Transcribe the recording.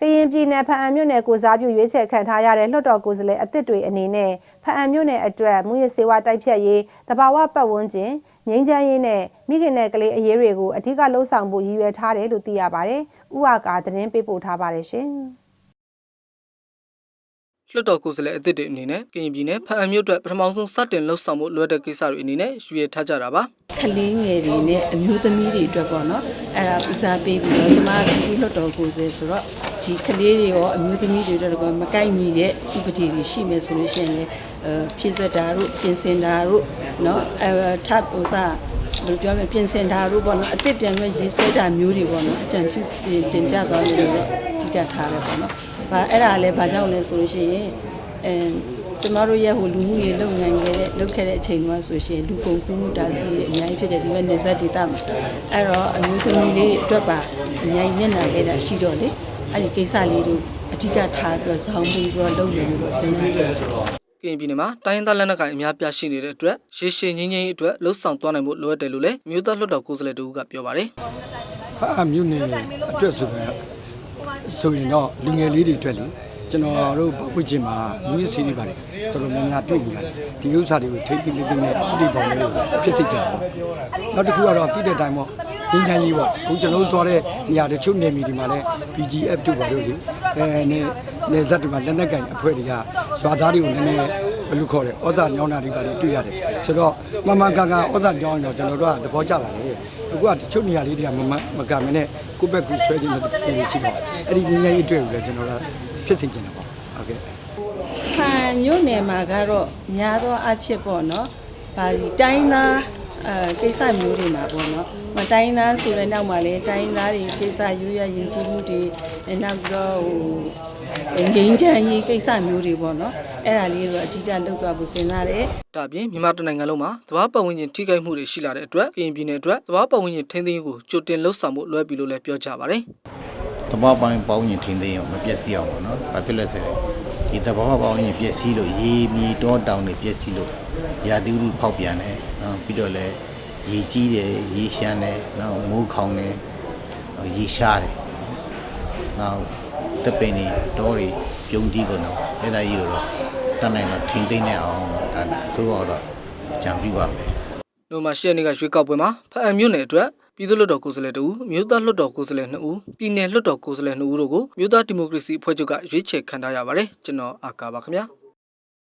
ကရင်ပြည်နယ်ဖအံမြို့နယ်ကိုစားပြုရွေးချယ်ခံထားရတဲ့လွှတ်တော်ကိုယ်စားလှယ်အသစ်တွေအနေနဲ့ဖအံမြို့နယ်အတွက်မူရစေဝါတိုက်ဖြတ်ရေးတဘာဝပတ်ဝန်းကျင်ငြိမ်းချမ်းရေးနဲ့မိခင်နဲ့ကလေးအရေးတွေကိုအဓိကလှုံ့ဆော်ဖို့ရည်ရွယ်ထားတယ်လို့သိရပါတယ်။ဥအာကာသတင်းပေးပို့ထားပါတယ်ရှင်။လွှတ်တော်ကိုယ်စားလှယ်အသစ်တွေအနေနဲ့ကရင်ပြည်နယ်ဖအံမြို့အတွက်ပထမဆုံးစတင်လှုပ်ဆောင်မှုလွှတ်တဲ့ကိစ္စတွေအနေနဲ့ရွေးထားကြတာပါကလေးငယ်တွေနဲ့အမျိုးသမီးတွေအတွက်ပေါ့နော်အဲ့ဒါဦးစားပေးပြီးတော့ကျမကဒီလွတ်တော်ကိုယ်စားဆိုတော့ ဒီကလေးတွေရောအမျိုးသမီးတွေအတွက်တော့မကိုက်ညီတဲ့ဥပဒေတွေရှိမယ်ဆိုလို့ရှိရင်လည်းအဲဖြည့်ဆွက်တာတို့ပြင်ဆင်တာတို့နော်အဲထပ်ဥစားဘယ်လိုပြောမလဲပြင်ဆင်တာတို့ပေါ့နော်အစ်စ်ပြန်မဲ့ရေးဆွဲတာမျိုးတွေပေါ့နော်အကြံပြုတင်ပြသွားလို့တော့အဓိကထားတယ်ပေါ့နော်။ဘာအဲ့ဒါလည်းဘာကြောင့်လဲဆိုလို့ရှိရင်အဲကျမတို့ရဲ့ဟိုလူမှုရေးလုပ်ငန်းခဲ့တဲ့လုပ်ခဲ့တဲ့အချိန်တုန်းကဆိုရှင်လူကုန်ကူးမှုတားဆီးရေးအများကြီးဖြစ်တယ်ဒီမဲ့နေဆက်ဒေတာမှာအဲ့တော့အမျိုးသမီးလေးအတွက်ပါအများကြီးညံ့နာခဲ့တာရှိတော့လေ အဲ့ဒီကိစ္စလေးတို့အဓိကထားပြီးတော့ဇောင်းပြီးတော့လုပ်နေလို့တော့စဉ်းစားတယ်ကရင်ပြည်နယ်မှာတိုင်းရင်းသားလက်နက်ကိုင်အများပြားရှိနေတဲ့အတွက်ရေရှည်ငြိမ်းချမ်းရေးအတွက်လှုပ်ဆောင်သွားနိုင်ဖို့လိုအပ်တယ်လို့လည်းမြို့သားလွှတ်တော်ကိုယ်စားလှယ်တို့ကပြောပါတယ်ဖအမြို့နယ်အတွက်ဆိုရင်ဆိုရင်တော့လူငယ်လေးတွေအတွက်လေကျွန်တော်တို့ပတ်ဝန်းကျင်မှာလူကြီးစီးနေပါတယ်တော်တော်များများတွေ့နေရတယ်ဒီဥစ္စာတွေကိုထိမ့်သိမ့်လေးသိမ့်နဲ့ဥပဒေပေါ်လေးကိုဖြစ်စေချင်တယ်နောက်တစ်ခုကတော့တိတဲ့အတိုင်းပေါ့ ငင်းချမ်းကြီးပေါ့အခုကျွန်တော်တို့သွားတဲ့နေရာတချို့နေမီတွေမှာလည်း BGF တို့ပါလို့လေအဲနေနေဇက်တွေမှာလက်နက်ကင်အဖွဲ့တွေကရွာသားတွေကိုနည်းနည်းဘယ်လိုခေါ်လဲဩဇာညောင်းတာတွေပါတွေ့ရတယ်ဆိုတော့မမှန်ကန်ကန်ဩဇာညောင်းရင်တော့ကျွန်တော်တို့ကသဘောကျပါတယ်အခုကတချို့နေရာလေးတွေကမမမကန်မနဲ့ကိုယ့်ဘက်ကဆွဲခြင်းတဲ့ပြည်ရှိတော့အဲ့ဒီငင်းချမ်းကြီးတွေ့ပြီးတော့ကျွန်တော်တို့ဖြစ်စေချင်တယ်ပေါ့ဟုတ်ကဲ့ဖန်မြို့နယ်မှာကတော့များသောအားဖြင့်ပေါ့နော်။ဗာဒီတိုင်းသား အဲကိစ္စမျိုးတွေမှာပေါ့နော်။မတိုင်းသားဆိုတဲ့နောက်မှာလည်းတိုင်းသားတွေကိစ္စရိုးရရင်ကြည်မှုတွေအဲနောက်ပြီးတော့ဟိုငိမ့်ချမ်းရေးကိစ္စမျိုးတွေပေါ့နော်။အဲ့ဒါလေးတော့အဓိကလုပ်သွားဖို့စဉ်းစားတယ်။ဒါ့အပြင်မြန်မာတိုင်းနိုင်ငံလုံးမှာသဘာဝပတ်ဝန်းကျင်ထိခိုက်မှုတွေရှိလာတဲ့အတွက်ကရင်ပြည်နယ်အတွက်သဘာဝပတ်ဝန်းကျင်ထိန်းသိမ်းရေးကိုကြိုတင်လှုပ်ဆောင်ဖို့လွှဲပြီလို့လည်းပြောကြပါတယ်သဘာဝပိုင်းပေါင်းရင်ထိန်းသိမ်းအောင်မပျက်စီးအောင်ပေါ့နော်။ဘာဖြစ်လဲဆိုတော့ဒီသဘာဝပေါင်းရင်ပျက်စီးလို့ရေမြေတောတောင်တွေပျက်စီးလို့ ရာသီဥတုဖောက်ပြန်တယ်နော်ပြီးတော့လည်းရေကြီးတယ်ရေရှမ်းတယ်နော်မိုးခေါင်တယ်ရေရှားတယ်နောက်တပင်တွေတောတွေပြုံးကြီးကုန်တော့အဲ့ဒါကြီးကိုတော့တတ်နိုင်တော့ထိန်းသိမ်းနေအောင်ဒါအစိုးရတော့အကြံပြုပါမယ်။နိုဝင်ဘာ10ရက်နေ့ကရွေးကောက်ပွဲမှာဖအံမြို့နယ်အတွက်ပြည်သူ့လွှတ်တော်ကိုယ်စားလှယ်တဦးမြို့သားလွှတ်တော်ကိုယ်စားလှယ်2ဦးပြည်နယ်လွှတ်တော်ကိုယ်စားလှယ်2ဦးတို့ကိုမြို့သားဒီမိုကရေစီအဖွဲ့ချုပ်ကရွေးချယ်ခံထားရပါတယ်ကျွန်တော်အာကာပါခင်ဗျာ။